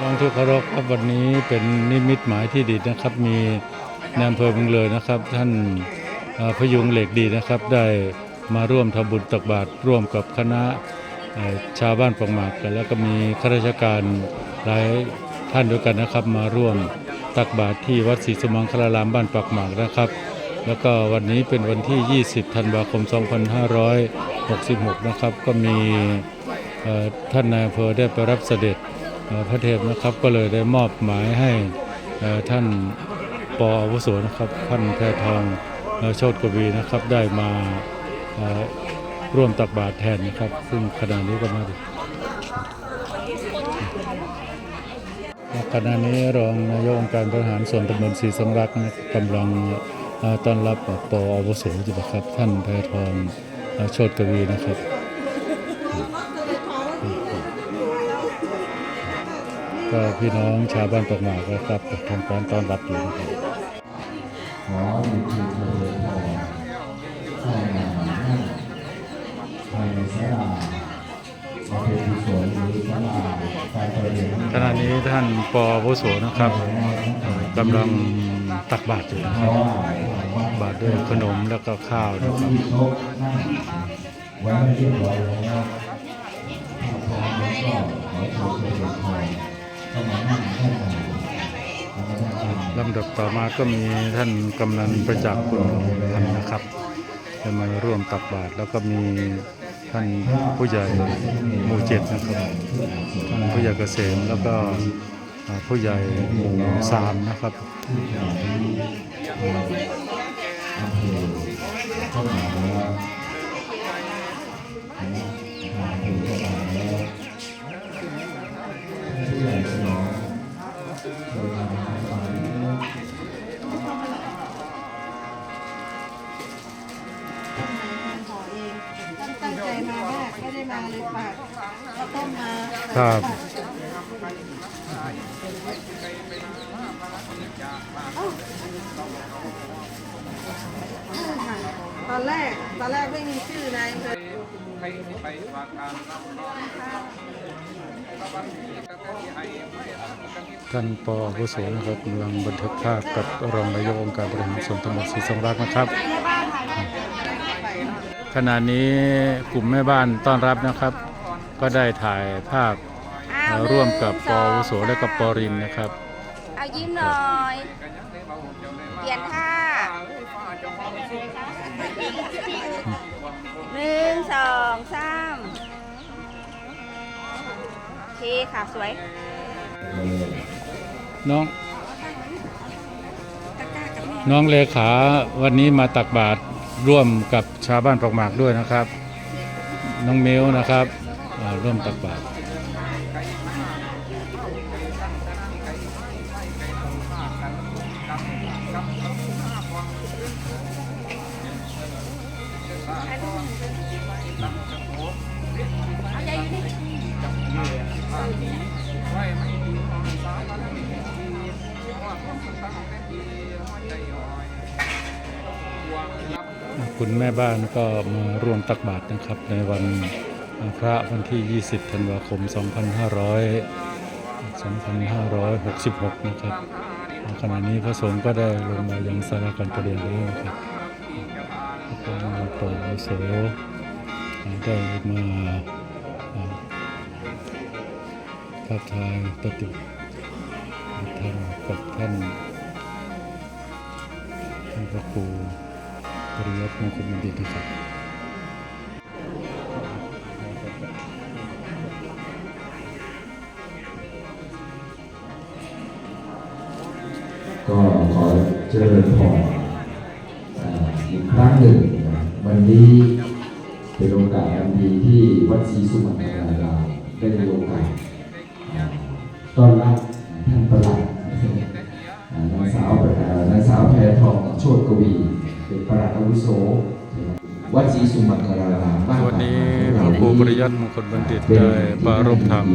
น้องที่เคารพครับวันนี้เป็นนิมิตหมายที่ดีนะครับ มีนายอำเภอเมืองเลยนะครับ ท่านพยุงเหล็กดีนะครับ ได้มาร่วมทำบุญตักบาตรร่วมกับคณะชาวบ้านปองหมากกันแล้วก็มีข้าราชการหลายท่านด้วยกันนะครับ มาร่วมตักบาตรที่วัดศรีสมังคลารามบ้านปากหมากนะครับ แล้วก็วันนี้เป็นวันที่ 20 ธันวาคม 2566 นะครับ ก็มีท่านนายอำเภอได้ไปรับเสด็จ พระเทพนะครับก็เลยได้มอบหมายให้ท่านปออาวุโสนะครับท่านแพทองโชตกวีนะครับ ได้มาร่วมตักบาตรแทนนะครับ ซึ่งขณะนี้ก็มาถึงขณะนี้รองนายกองค์การบริหารส่วนตำบลศรีสงรักนะกำลังต้อนรับปออาวุโสอยู่นะครับ ท่านแพทองโชตกวีนะครับ ก็พี่น้องชาวบ้านปากหมากนะครับทำการต้อนรับอยู่นะครับขอมีคือเธอพอเข้ามานั่งภายในศาลาเอาเป็นกุศลหรือศาลาการประเรียนขณะนี้ท่านปอโวโสนะครับกำลังตักบาตรอยู่นะครับ บาตรด้วยขนมแล้วก็ข้าวนะครับมีโต๊ะนั่งไว้เรียบร้อยแล้วถ้าพร้อมแล้วก็ขอเชิญเธอพอเข้ามานั่ง ล้วก็ได้ทำลำดับต่อมาก็มีท่านกำนันประจักษ์คุณพันธ์นะครับจะมาร่วมตักบาตรแล้วก็มีท่านผู้ใหญ่หมู่เจ็ดนะครับท่านผู้ใหญ่เกษมแล้วก็อ่าผู้ใหญ่หมู่สามนะครับเข้ามาแล้วเข้า มากไม่ได้มาเลยฝากก็ต้มมาครับตอนแรกตอนแรกไม่มีชื่อนายอำเภอท่านปออาวุโสนะครับกำลังบันทึกภาพกับรองนายกองค์การบริหารส่วนตำบลศรีสงรักนะครับ ขณะนี้กลุ่มแม่บ้านต้อนรับนะครับ ก็ได้ถ่ายภาพเอ่อร่วมกับปออาวุโสและกับปอรินนะครับ เอายิ้มหน่อย เปลี่ยนท่าหนึ่งสองสามโอเคค่ะสวย น้องน้องเลขาวันนี้มาตักบาตร ร่วมกับชาวบ้านปอกหมากด้วยนะครับ น้องเมลนะครับร่วมตักบาตรคุ คุณแม่บ้านก็มาร่วมตักบาตรนะครับ ในวันพระวันที่ 20 ธันวาคม 2500 2566 นะครับขณะนี้พระสงฆ์ก็ได้ลงมายังสาราการประเรียนแล้วนะครับแล้วก็มีปออโสได้มาทักทายปฏิบัติธรรมกับท่านท่านพระครู ปริยัติมงคลบัณฑิตนะครับก็ขอเจริญพรอ่าอีกครั้งหนึ่งวันนี้เป็นโอกาสอันดีที่วัดศรีสุวรรณารามได้มีโอ วัดศรีสุมังคลารามบ้านวันนี้พปาระกครูปริยัติมงคลบัณฑิตได้ปรารภธรรม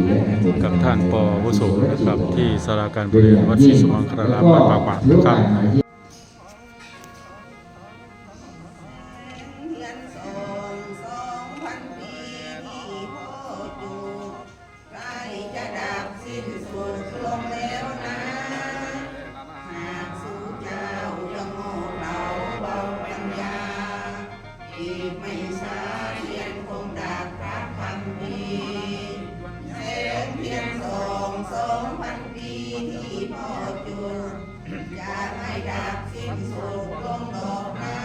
กับท่านปออาวุโสนะครับที่สาราการประเรียนวัดศรีสุมังคลารามบ้านปากหมากนะครับ ชาเทียนคงดาบพระคำพีร์แสงเทียนสองสองพันปีที่พ่อจุดอย่าให้ดาบสิ้นสุดลงดอกนะ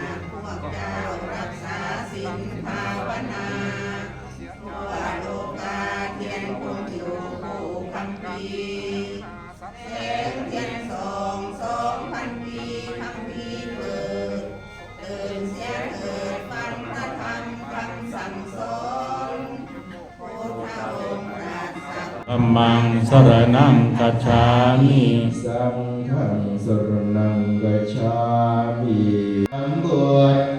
หากพวกเจ้ารักษาศีลภาวนาทั่วโลกาเทียนคงอยู่คู่คำพีร์แสงเทียนสอง ธัมมังสรณังกัจฉามิสังฆังสรณังกัจฉามิสัมบุต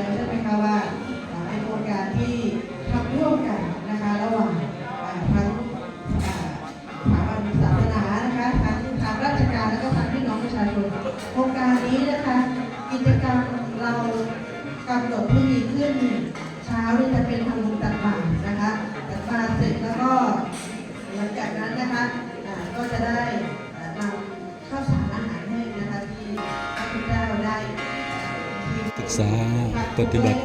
รั ษาปฏิบัติ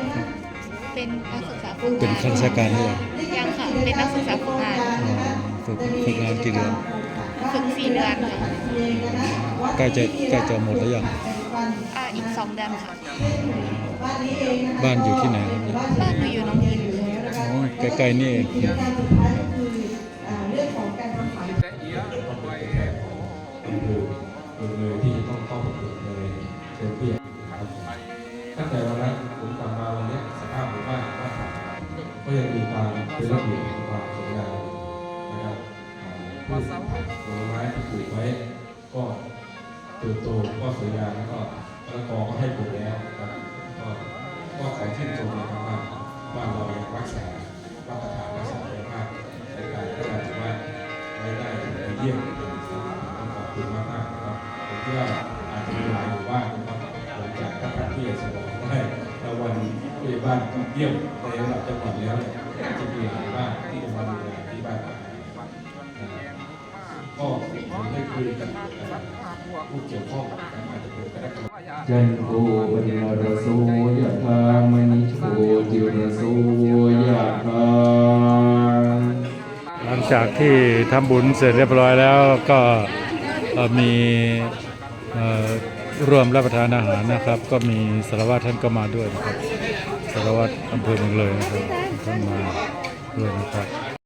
เป็นนักศึกษาฝึกเป็นงานข้าราชการหรือยังยังค่ะ เป็นนักศึกษาฝึกงานอ๋อฝึกฝึกงานกี่เดือนฝึกสี่เดือนค่ะใกล้จะใกล้จะหมดแล้วยังอ่าอีกสองเดือนค่ะ บ้านอยู่ที่ไหนครับเนี่ยบ้านหนูอยู่หนองหินอ๋อใกล้ๆนี่เองกิจกรรมสุดท้ายก็คืออ่าเรื่องของการทำขายอำเภอเลยที่จะต้องเข้าประกวดเลยเป็นผู้ใหญ่ ก็ยังมีความเป็นระเบียบมีความสวยงามนะครับพืชผลไม้ที่ปลูกไว้ก็เติบโตก็สวยงามแล้วก็มะละกอก็ให้ผลแล้วครับก็ก็ขอชื่นชมนะครับว่าบ้านเรายังรักษามาตรฐานรักษาไว้มากในการพัฒนาหมู่าไม่ได้เยี่ยมเป็นสำคัญต้องขอบคุณมากๆนะครับผมว่า ผู้ใหญ่บ้านเยี่ยมในระดับจังหวัดแล้วจะมีหลายบ้านที่จะมาดูแลที่บ้านก็ผมได้คุยกับผู้เกี่ยวข้องอาจจะเป็นคณะกรรมการจันโทปนิรโสยะธามณิโชติรโสยะธาหลังจากที่ทำบุญเสร็จเรียบร้อยแล้วก็มีร่วมรับประทานอาหารนะครับ ก็มีสารวัตรท่านก็มาด้วยนะครับ สารวัตรอำเภอเมืองเลยนะครับท่านมาด้วยนะครับ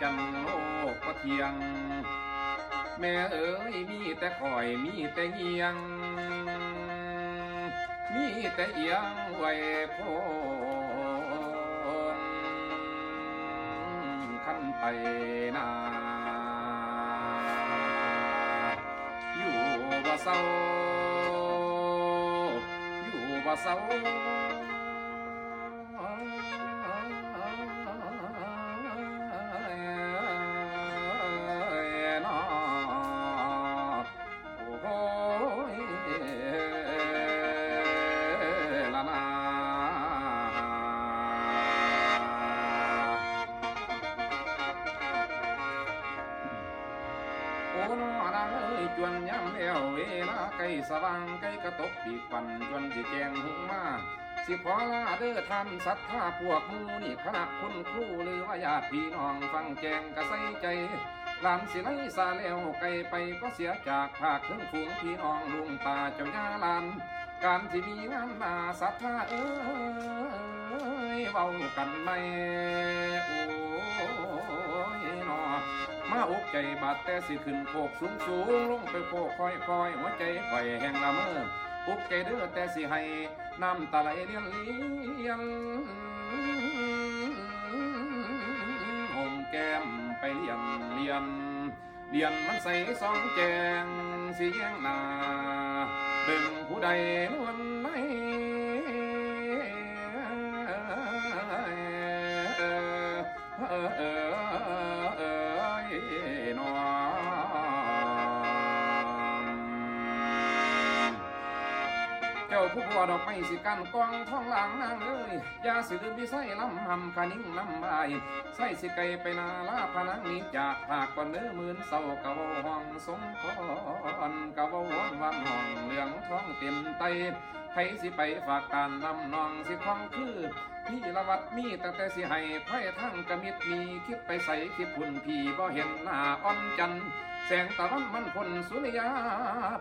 จรรย์โลกก็เทียง แม่เอ๋ยมีแต่คอยมีแต่เงียง มีแต่เอียงไว้โพงขั้นไปนาอยู่บ่เศร้าอยู่บ่เศร้า จวนย้ำแล้วเวลาใกล้สว่างใกล้กระตกปีกปันจวนสิแจงหุงมาสิขอลาเด้อท่านศรัทธาพวกมูนี่คณะคุณครูหรือว่าญาติพี่น้องฟังแจงกระใสใจหลานสิไลสาแล้วไกลไปก็เสียจากภาคถึงฝูงพี่น้องลุงป่าเจ้ายาลานการที่มีงานนาศรัทธาเอ้ยเว้ากันไม่อ มาอกใจบาดแต่สิขึ้นโคกสูงสูงลงไปโคกคอยคอยหัวใจข่อยแห่งละเมออกใจเด้อแต่สิให้น้ำตาไหลเลียนเลียนหอมแก้มไปเลียนเลียนเลียนมันใส่สองแจงสิแยงนาเบิ่งผู้ใดนวลไหน ผู้บัวดอกไม้สิกันกองท้องหลังนางเอ้ยยาสิลืมพิใส่ลำหำคานิ่งลำบายใส่สิไกไปนาลาพนังนี้จากหากก่อนเนื้อมืนเศร้ากะวห้องสงคอนกะววนวันห้องเหลืองท้องเต็มไต ไผสิไปฝากการนำนองสิคล้องคือพี่ละวัดมีตั้งแต่สิให้ไพ่ทั้งกระมิดมีคิดไปใส่คิดพุ่นพี่บ่เห็นหน้าอ่อนจันแสงตะวันมันพ่นสุริยา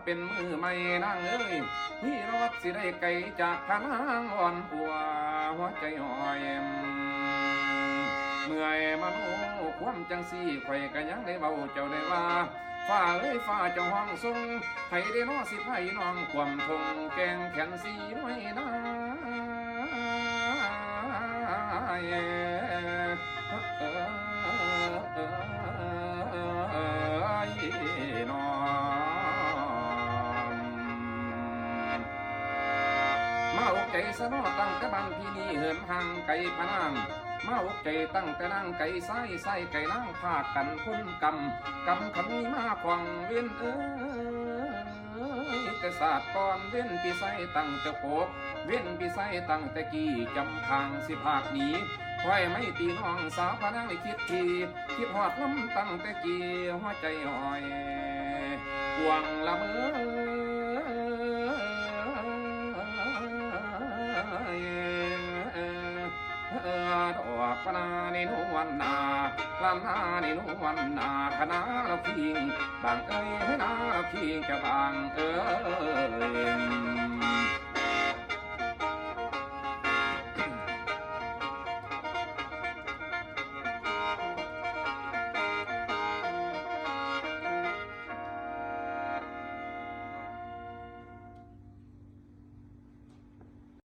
เป็นมือไม่นางเอ้ยพี่ละวัดสิได้ไกลจากพนางอ่อนอัวหัวใจหอยเมเมื่อยมโนความจังสีไข่กันยังได้เบาเจ้าได้ว่า ฝ้าเอ้ยฝ้าเจ้าห้องทรงให้ได้นอสิไผ่น้องความทงแกงแขนสีน้อยนาเอ่เอยนอนมาอกใจสนอตั้งแต่บันพี่นี้เหินห่างไกลพนาง มาอกใจตั้งแต่นั่งไก่ไส้ไส้ไก่นั่งพากันคุ้นกำกำขันนี้มาควงเวียนเอ้ยแต่ศาสตร์ก่อนเว้นปีไส้ตั้งแต่โกบเว้นปีไส้ตั้งแต่กี้จำทางสิภาคหนี้คอยไม่ตีน้องสาวพนังในคิดทีคิดหอดล้ำตั้งแต่กี้หัวใจหอยห่วงละเมอ วันนาลานนาในนวันนาคณะเราพิงบางเอ้ยให้นาเราพิงจะบางเอ้ย